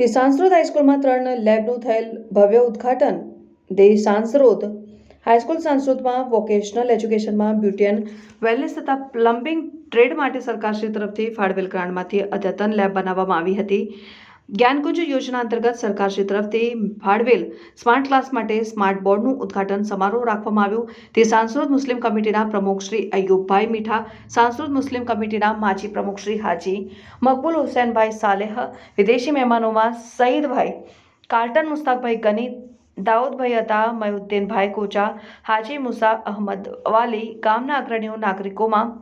તે સાંસ્કૃત હાઈસ્કૂલમાં ત્રણ લેબનું થયેલ ભવ્ય ઉદ્ઘાટન. દે સાંસ્કૃત હાઈસ્કૂલ સાંસ્કૃતમાં વોકેશનલ એજ્યુકેશનમાં બ્યુટિયન વેલનેસ તથા પ્લમ્બિંગ ટ્રેડ માટે સરકારશ્રી તરફથી ફાળવેલ ગ્રાન્ટમાંથી અદ્યતન લેબ બનાવવામાં આવી હતી. જ્ઞાનકુંજ યોજના અંતર્ગત સરકારશ્રી તરફથી ફાળવેલ સ્માર્ટ ક્લાસ માટે સ્માર્ટ બોર્ડનું ઉદ્ઘાટન સમારોહ રાખવામાં આવ્યો. તે સાંસ્કૃત મુસ્લિમ કમિટીના પ્રમુખ શ્રી અયુબભાઈ મીઠા, સાંસ્કૃત મુસ્લિમ કમિટીના માજી પ્રમુખ શ્રી હાજી મકબૂલ હુસેનભાઈ સાલેહ, વિદેશી મહેમાનોમાં સઈદભાઈ કાર્ટન મુસ્તાકભાઈ ગની દાઉદભાઈ હતા મયુદ્દીનભાઈ કોચા, હાજી મુસા અહમદ વાલી ગામના અગ્રણીઓ નાગરિકોમાં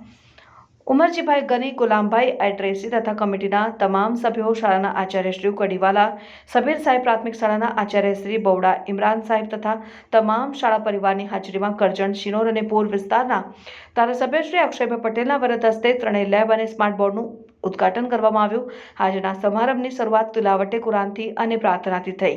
ઉમરજીભાઈ ગની, ગુલામભાઈ એડ્રેસી તથા કમિટીના તમામ સભ્યો શાળાના આચાર્યશ્રી કડીવાલા, સબીર સાહેબ પ્રાથમિક શાળાના આચાર્યશ્રી બૌડા ઇમરાન સાહેબ તથા તમામ શાળા પરિવારની હાજરીમાં કરજણ, શિનોર અને પૂર વિસ્તારના ધારાસભ્યશ્રી અક્ષયભાઈ પટેલના વરદ હસ્તે ત્રણેય લેબ અને સ્માર્ટ બોર્ડનું ઉદ્ઘાટન કરવામાં આવ્યું. આજના સમારંભની શરૂઆત તિલાવટે કુરાનથી અને પ્રાર્થનાથી થઈ.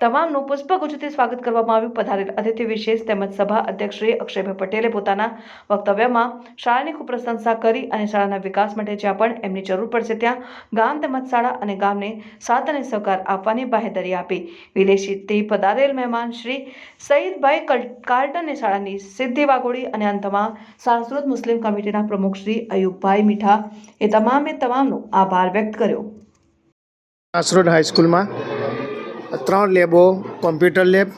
તમામનું પુષ્પગુચ્છથી સ્વાગત કરવામાં આવ્યું. પધારેલ અતિથિ વિશેષ તેમજ સભા અધ્યક્ષ શ્રી અક્ષયભાઈ પટેલે પોતાના વક્તવ્યમાં શાળાની ખૂબ પ્રશંસા કરી અને શાળાના વિકાસ માટે જ્યાં પણ એમની જરૂર પડશે ત્યાં ગામ તેમજ શાળા અને ગામને સાથ અને સહકાર આપવાની બાહેધરી આપી. વિદેશીથી પધારેલ મહેમાન શ્રી સઈદભાઈ કાર્ટને શાળાની સિદ્ધિ વાગોડી અને અંતમાં સાંસ્કૃત મુસ્લિમ કમિટીના પ્રમુખ શ્રી અયુબભાઈ મીઠા એ તમામે તમામનો આભાર વ્યક્ત કર્યો. આસરોડ હાઈસ્કૂલમાં ત્રણ લેબો computer lab,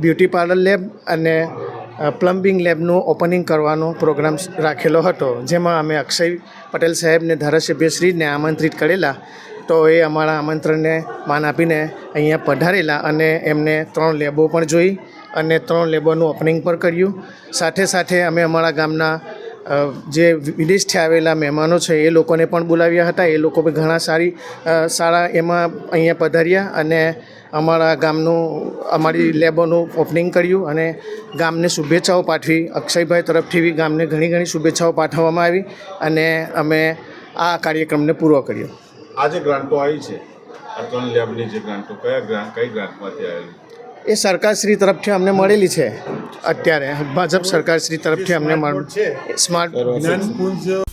beauty parlour lab અને પ્લમ્બિંગ લેબનું ઓપનિંગ કરવાનો પ્રોગ્રામ રાખેલો હતો. જેમાં અમે અક્ષય પટેલ સાહેબને ધારાસભ્યશ્રીને આમંત્રિત કરેલા. તો એ અમારા આમંત્રણને માન આપીને અહીંયા પધારેલા અને એમને ત્રણ લેબો પણ જોઈ અને ત્રણ લેબોનું ઓપનિંગ પણ કર્યું. સાથે સાથે અમે અમારા ગામના જે વિદેશથી આવેલા મહેમાનો છે, એ લોકોને પણ બોલાવ્યા હતા. એ લોકો બી ઘણા સારી સારા એમાં અહીંયા પધાર્યા અને અમારા ગામનું, અમારી લેબોનું ઓપનિંગ કર્યું અને ગામને શુભેચ્છાઓ પાઠવી. અક્ષયભાઈ તરફથી બી ગામને ઘણી ઘણી શુભેચ્છાઓ પાઠવવામાં આવી અને અમે આ કાર્યક્રમને પૂરો કર્યો. આજે ગ્રાન્ટો આવી છે લેબની જે ગ્રાન્ટો, કયા ગ્રાન્ટ કઈ ગ્રાન્ટમાંથી આવેલી? એ સરકારશ્રી તરફથી અમને મળેલી છે અત્યારે. ભાજપ સરકારશ્રી તરફથી અમને મળ સ્માર્ટ જ્ઞાનપુંજ